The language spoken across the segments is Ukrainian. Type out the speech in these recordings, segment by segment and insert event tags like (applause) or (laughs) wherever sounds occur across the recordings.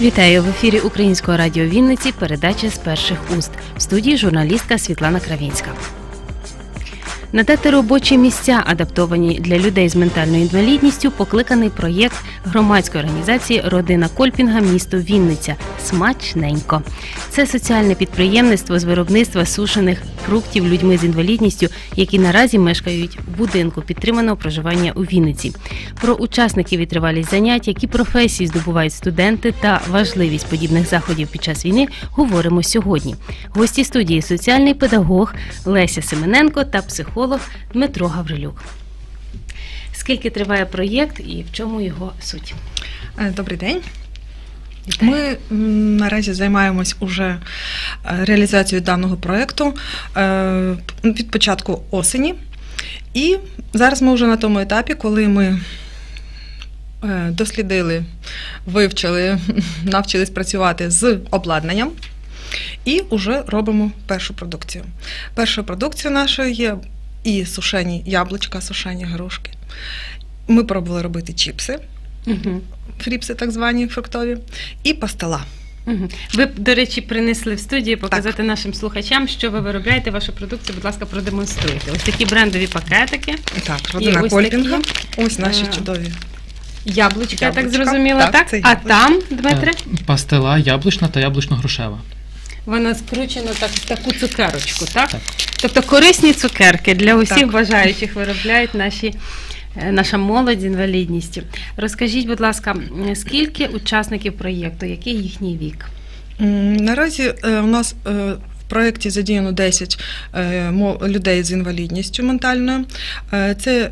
Вітаю в ефірі Українського радіо Вінниці. Передача з перших уст в студії журналістка Світлана Кравінська. Надати робочі місця, адаптовані для людей з ментальною інвалідністю, покликаний проєкт громадської організації Родина Кольпінга місто Вінниця Смачненько. Це соціальне підприємництво з виробництва сушених фруктів людьми з інвалідністю, які наразі мешкають в будинку підтриманого проживання у Вінниці. Про учасників і тривалість занять, які професії здобувають студенти та важливість подібних заходів під час війни говоримо сьогодні. Гості студії соціальний педагог Леся Семененко та психолог Дмитро Гаврилюк. Скільки триває проєкт і в чому його суть? Е, Добрий день. Ми наразі займаємось уже е, реалізацією даного проєкту е, від початку осені. І зараз ми вже на тому етапі, коли ми дослідили, вивчили, (laughs) навчились працювати з обладнанням. І вже робимо першу продукцію. Першою продукцією нашою є і сушені яблучка, сушені грушки. Ми пробували робити чіпси, Угу. фріпси, так звані фруктові, і пастила. Угу. Ви, до речі, принесли в студії показати нашим слухачам, що ви виробляєте вашу продукцію. Будь ласка, продемонструйте. Ось такі брендові пакетики, Так, родина ось Кольпінга. такі. Ось наші чудові. яблучка, я так зрозуміла, Так, так? А там, Дмитре, Пастила яблучна та яблучно-грушева. Воно скручено так, в таку цукерочку, так? Так. Тобто корисні цукерки для усіх Так. бажаючих виробляють наші. е, Наша молодь з інвалідністю. Розкажіть, будь ласка, скільки учасників проєкту, який їхній вік? Наразі е, у нас е, в проєкті задіяно 10 е, людей з інвалідністю ментальною. Це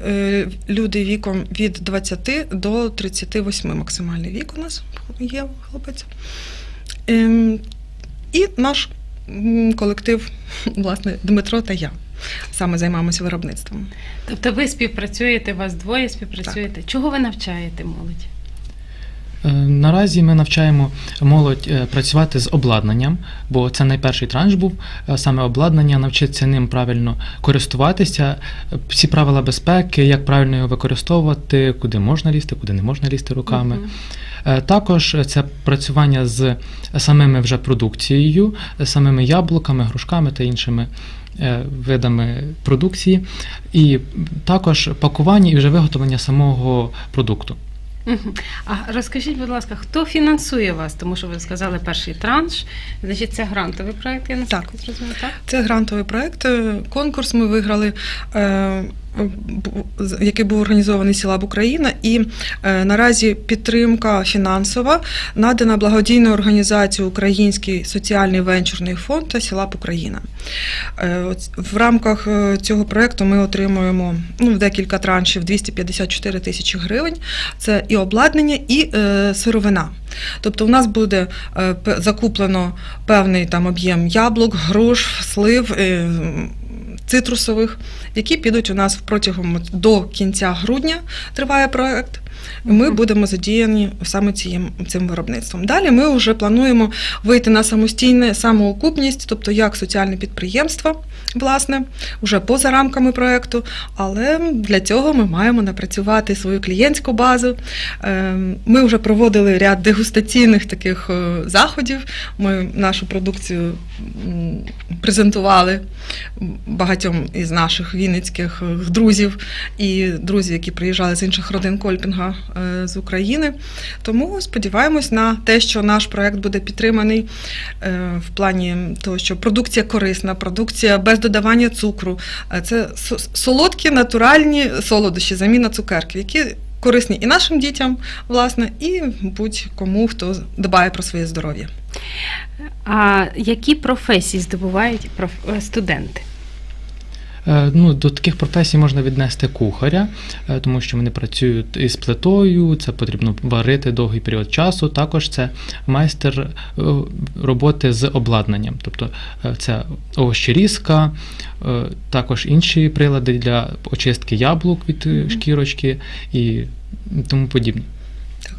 люди віком від 20 до 38 максимальний вік у нас є хлопець. І наш колектив, (laughs) власне, Дмитро та я. Саме займаємося виробництвом. Тобто ви співпрацюєте, вас двоє співпрацюєте. Чого ви навчаєте молодь? Е, Наразі ми навчаємо молодь е, працювати з обладнанням, бо це найперший транш був е, саме обладнання, навчитися ним правильно користуватися, всі правила безпеки, як правильно його використовувати, куди можна лізти, куди не можна лізти руками. Е, Також це працювання з самими вже продукцією, самими яблуками, грушками та іншими видами продукції, і також пакування і вже виготовлення самого продукту. А розкажіть, будь ласка, хто фінансує вас? Тому що ви сказали перший транш. Значить, це грантовий проект, я не Так. зрозуміла, так? Це грантовий проект. Конкурс ми виграли, е, який був організований Сілаб Україна, і е, наразі підтримка фінансова надана благодійною організацією Український соціальний венчурний фонд та Сілаб Україна. Е, В рамках е, цього проекту ми отримуємо ну, декілька траншів 254 тисячі гривень. Це і обладнання, і сировина. Тобто, у нас буде закуплено певний там об'єм яблук, груш, слив. Цитрусових, які підуть у нас протягом до кінця грудня триває проект. Ми будемо задіяні саме цим, цим виробництвом. Далі ми вже плануємо вийти на самостійне самоокупність, тобто як соціальне підприємство, власне, вже поза рамками проекту. Але для цього ми маємо напрацювати свою клієнтську базу. Е, Ми вже проводили ряд дегустаційних таких е, заходів. Ми нашу продукцію презентували багатьом із наших вінницьких е, друзів і друзів, які приїжджали з інших родин Кольпінга е, з України. Тому сподіваємось на те, що наш проект буде підтриманий е, в плані того, що продукція корисна, продукція без додавання цукру. Е, Це солодкі натуральні солодощі, заміна цукерків, які корисні і нашим дітям, власне, і будь-кому, хто дбає про своє здоров'я. А які професії здобувають студенти? Е, Ну, до таких професій можна віднести кухаря, е, тому що вони працюють із плитою, це потрібно варити довгий період часу. Також це майстер е, роботи з обладнанням, тобто це овощерізка, також інші прилади для очистки яблук від шкірочки і тому подібне.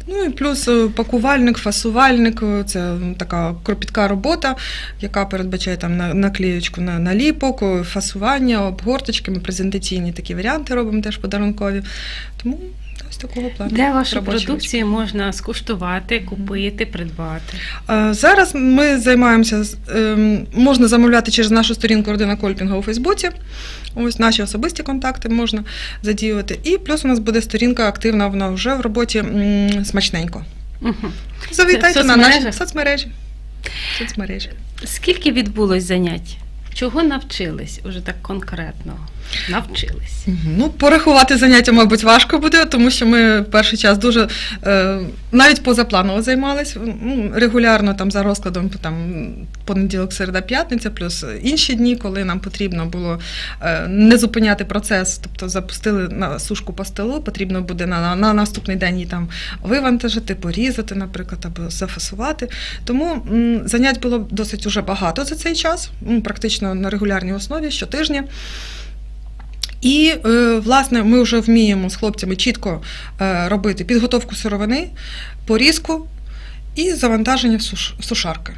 Ну і плюс е, пакувальник, фасувальник е, це така кропітка робота, яка передбачає там на- наклеєчку на наліпок, е, фасування, обгорточки. Ми презентаційні такі варіанти робимо теж подарункові. Тому ось такого плану. Для вашої робочий продукції можна скуштувати, купити, придбати. Е, Зараз ми займаємося ем, можна замовляти через нашу сторінку Родина Кольпінга у Фейсбуці. Ось наші особисті контакти можна задіювати. І плюс у нас буде сторінка активна, вона вже в роботі смачненько. Мгм. Завітайте на наші соцмережі. соцмережі. Скільки відбулось занять? Чого навчились уже так конкретно? Навчились. Ну, порахувати заняття, мабуть, важко буде, тому що ми перший час дуже е, навіть позапланово займались. Ну, регулярно там за розкладом там, понеділок, середа, п'ятниця, плюс інші дні, коли нам потрібно було е, не зупиняти процес, тобто запустили на сушку по столу, потрібно буде на, на, на наступний день її там вивантажити, порізати, наприклад, або зафасувати. Тому занять було досить уже багато за цей час, практично на регулярній основі щотижня. І, е, власне, ми вже вміємо з хлопцями чітко е, робити підготовку сировини, порізку і завантаження в сушарки.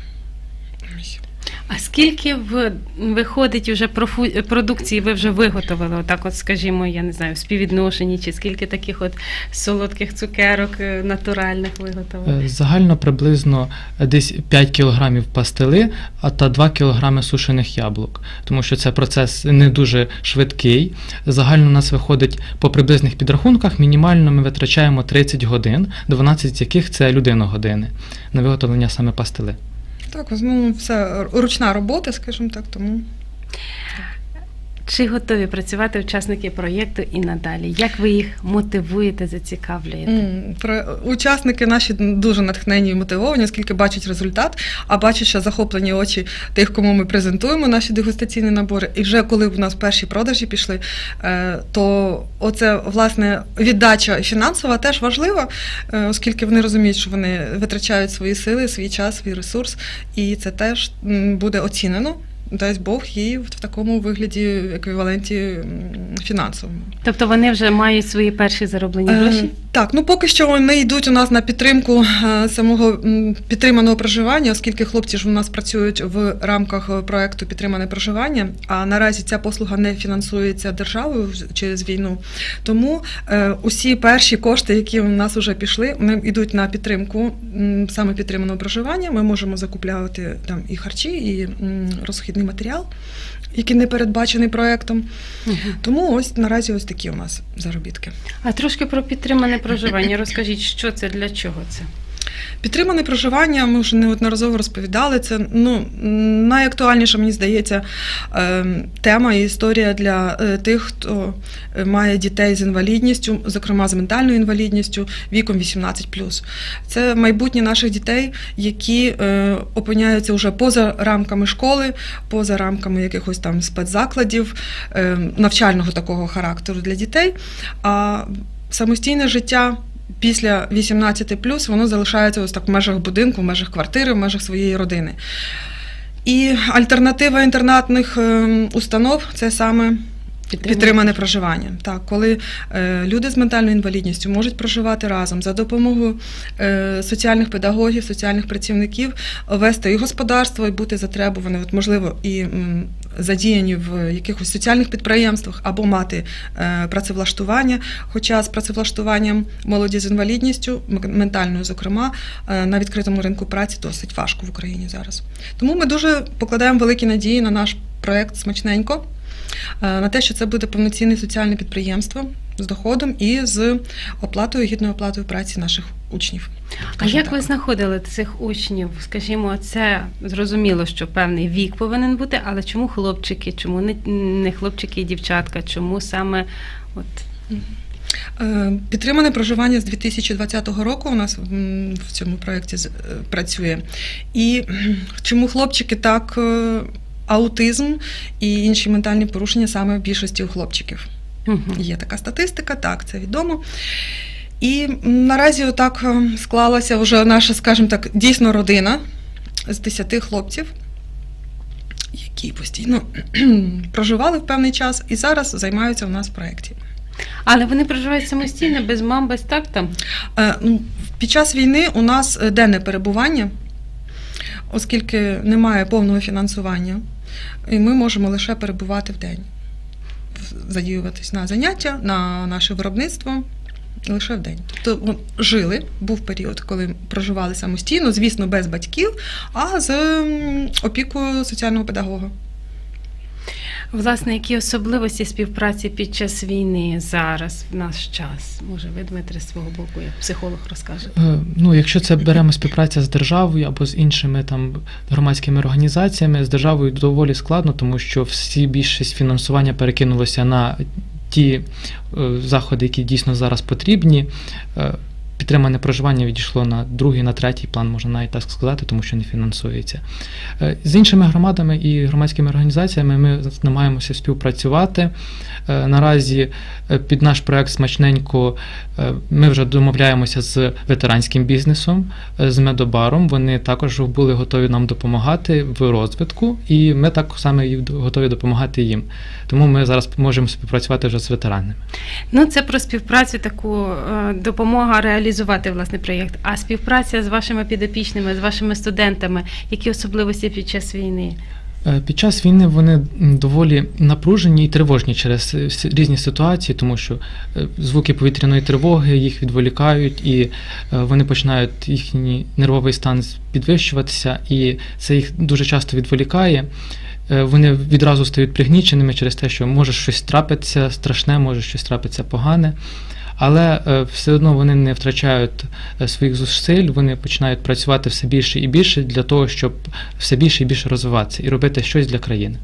А скільки в, виходить вже профу- продукції ви вже виготовили? Отак, от, скажімо, я не знаю, в співвідношенні, чи скільки таких от солодких цукерок е, натуральних виготовили? Е, Загально приблизно десь 5 кг пастили, а та 2 кг сушених яблук, тому що це процес не дуже швидкий. Загально у нас виходить по приблизних підрахунках, мінімально ми витрачаємо 30 годин, 12 з яких це людиногодини на виготовлення саме пастили. Так, ну, все ручна робота, скажімо так, тому. Чи готові працювати учасники проєкту і надалі? Як ви їх мотивуєте, зацікавлюєте? М, Про учасники наші дуже натхнені і мотивовані, оскільки бачать результат, а бачать, що захоплені очі тих, кому ми презентуємо наші дегустаційні набори. І вже коли в нас перші продажі пішли, е, то оце власне віддача фінансова теж важлива, е, оскільки вони розуміють, що вони витрачають свої сили, свій час, свій ресурс, і це теж буде оцінено. Дасть Бог їй в такому вигляді еквіваленті фінансовому. Тобто вони вже мають свої перші зароблені Е, гроші? Так, ну поки що вони йдуть у нас на підтримку е, самого підтриманого проживання, оскільки хлопці ж у нас працюють в рамках е, проекту підтримане проживання. А наразі ця послуга не фінансується державою через війну. Тому е, усі перші кошти, які у нас вже пішли, вони йдуть на підтримку саме підтриманого проживання. Ми можемо закупляти там і харчі, і розхідний матеріал, який не передбачений проектом. Угу. Тому ось наразі ось такі у нас заробітки. А трошки про підтримане проживання. Розкажіть, що це для чого це? Підтримане проживання, ми вже неодноразово розповідали. Це ну найактуальніша, мені здається, е, тема і історія для е, тих, хто е, має дітей з інвалідністю, зокрема з ментальною інвалідністю віком 18+. Це майбутнє наших дітей, які е, опиняються вже поза рамками школи, поза рамками якихось там спецзакладів, е, навчального такого характеру для дітей. А самостійне життя після 18 воно залишається ось так в межах будинку, в межах квартири, в межах своєї родини. І альтернатива інтернатних е, установ це саме підтримане проживання. Так, коли е, люди з ментальною інвалідністю можуть проживати разом за допомогою е, соціальних педагогів, соціальних працівників, вести і господарство, і бути затребувані, от, можливо, і м, задіяні в якихось соціальних підприємствах або мати е, працевлаштування. Хоча з працевлаштуванням молоді з інвалідністю, ментальною, зокрема, е, на відкритому ринку праці досить важко в Україні зараз. Тому ми дуже покладаємо великі надії на наш проект Смачненько. Е, На те, що це буде повноцінне соціальне підприємство з доходом і з оплатою, гідною оплатою праці наших учнів. А як так. ви знаходили цих учнів? Скажімо, це зрозуміло, що певний вік повинен бути, але чому хлопчики, чому не, хлопчики і дівчатка? Чому саме от Е, Підтримане проживання з 2020 року у нас в цьому проєкті е, працює. І (clears throat) чому хлопчики так аутизм і інші ментальні порушення саме в більшості у хлопчиків? Мгм. Є така статистика, так, це відомо. І наразі отак е, склалася вже наша, скажімо так, дійсно родина з 10 хлопців, які постійно (clears throat) проживали в певний час і зараз займаються у нас в проєкті. але вони проживають самостійно, без мам, без так там? Е, ну, Під час війни у нас е, денне перебування, оскільки немає повного фінансування, і ми можемо лише перебувати в день, задіюватись на заняття, на наше виробництво. Лише в день. Тобто жили, був період, коли проживали самостійно, звісно, без батьків, а з опікою соціального педагога. Власне, які особливості співпраці під час війни зараз, в наш час? Може, ви, Дмитре, з свого боку, як психолог розкажете? Е, Ну, якщо це беремо співпраця з державою або з іншими там громадськими організаціями, з державою доволі складно, тому що всі більшість фінансування перекинулося на ті е, заходи, які дійсно зараз потрібні. Підтримане проживання відійшло на другий, на третій план, можна навіть так сказати, тому що не фінансується. Е, З іншими громадами і громадськими організаціями ми намагаємося співпрацювати. Е, Наразі е, під наш проект смачненько ми вже домовляємося з ветеранським бізнесом, з медобаром. Вони також були готові нам допомагати в розвитку, і ми так само готові допомагати їм. Тому ми зараз можемо співпрацювати вже з ветеранами. Ну, це про співпрацю, таку допомога реалізувати власне проєкт. А співпраця з вашими підопічними, з вашими студентами, які особливості під час війни? Е, Під час війни вони доволі напружені і тривожні через е, різні ситуації, тому що е, звуки повітряної тривоги їх відволікають, і вони починають їхній нервовий стан підвищуватися, і це їх дуже часто відволікає. Вони відразу стають пригніченими через те, що може щось трапитися страшне, може щось трапитися погане. Але е, все одно вони не втрачають е, своїх зусиль, вони починають працювати все більше і більше для того, щоб все більше і більше розвиватися і робити щось для країни.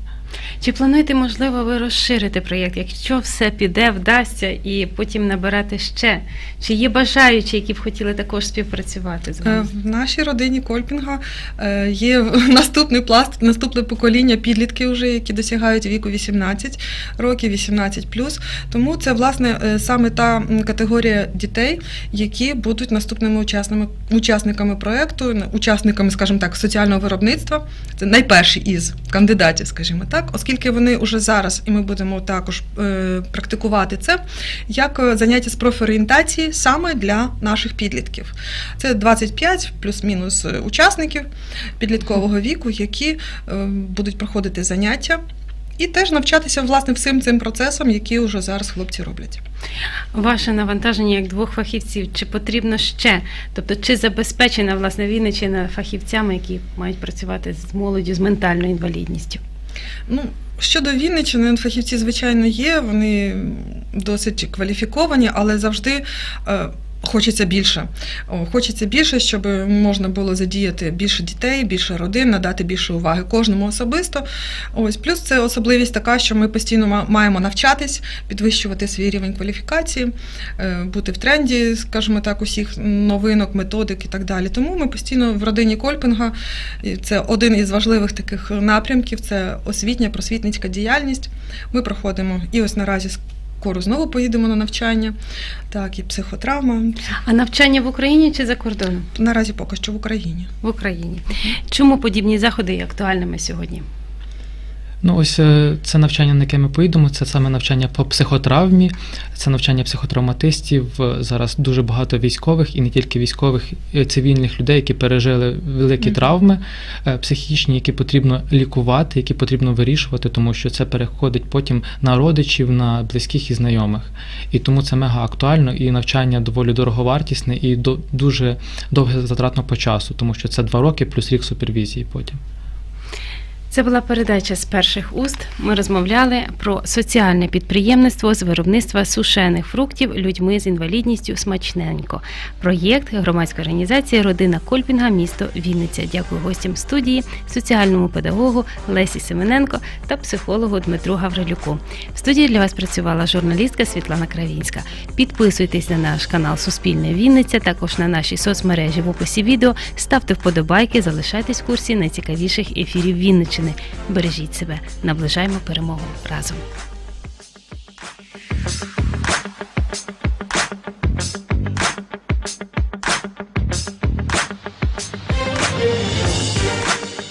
Чи плануєте, можливо, ви розширити проєкт, якщо все піде, вдасться, і потім набирати ще? Чи є бажаючі, які б хотіли також співпрацювати з Е, вами? В нашій родині Кольпінга е, є (laughs) наступний пласт, наступне покоління підлітків, вже, які досягають віку 18 років, 18 Тому це власне е, саме та категорія дітей, які будуть наступними учасниками, учасниками проекту, учасниками, скажімо так, соціального виробництва. Це найперший із кандидатів, скажімо так, оскільки вони вже зараз, і ми будемо також е, практикувати це як е, заняття з профорієнтації саме для наших підлітків. Це 25 плюс-мінус е, учасників підліткового віку, які будуть проходити заняття. І теж навчатися власне всім цим процесам, які вже зараз хлопці роблять. Ваше навантаження як двох фахівців, чи потрібно ще? Тобто, чи забезпечена власне Вінниччина фахівцями, які мають працювати з молоддю з ментальною інвалідністю? Ну, щодо Вінниччини, фахівці, звичайно, є, вони досить кваліфіковані, але завжди. Хочеться більше. Хочеться більше, щоб можна було задіяти більше дітей, більше родин, надати більше уваги кожному особисто. Ось плюс це особливість така, що ми постійно маємо навчатись, підвищувати свій рівень кваліфікації, е, бути в тренді, скажімо так, усіх новинок, методик і так далі. Тому ми постійно в родині Кольпінга. Це один із важливих таких напрямків. Це освітня, просвітницька діяльність. Ми проходимо і ось наразі скоро знову поїдемо на навчання. Так, і психотравма. А навчання в Україні чи за кордоном? Наразі поки що в Україні. В Україні. Чому подібні заходи є актуальними сьогодні? Ну, ось е, це навчання, на яке ми поїдемо, це саме навчання по психотравмі, це навчання психотравматистів. Е, Зараз дуже багато військових і не тільки військових, цивільних людей, які пережили великі травми е, психічні, які потрібно лікувати, які потрібно вирішувати, тому що це переходить потім на родичів, на близьких і знайомих. І тому це мега актуально, і навчання доволі дороговартісне і до, дуже довге затратно по часу, тому що це два роки плюс рік супервізії потім. Це була передача з перших уст. Ми розмовляли про соціальне підприємництво з виробництва сушених фруктів людьми з інвалідністю смачненько. Проєкт громадської організації Родина Кольпінга, місто Вінниця. Дякую гостям студії, соціальному педагогу Лесі Семененко та психологу Дмитру Гаврилюку. В студії для вас працювала журналістка Світлана Кравінська. Підписуйтесь на наш канал Суспільне Вінниця, також на наші соцмережі в описі відео. Ставте вподобайки, залишайтесь в курсі найцікавіших ефірів Вінниччини. Бережіть себе, наближаємо перемогу разом.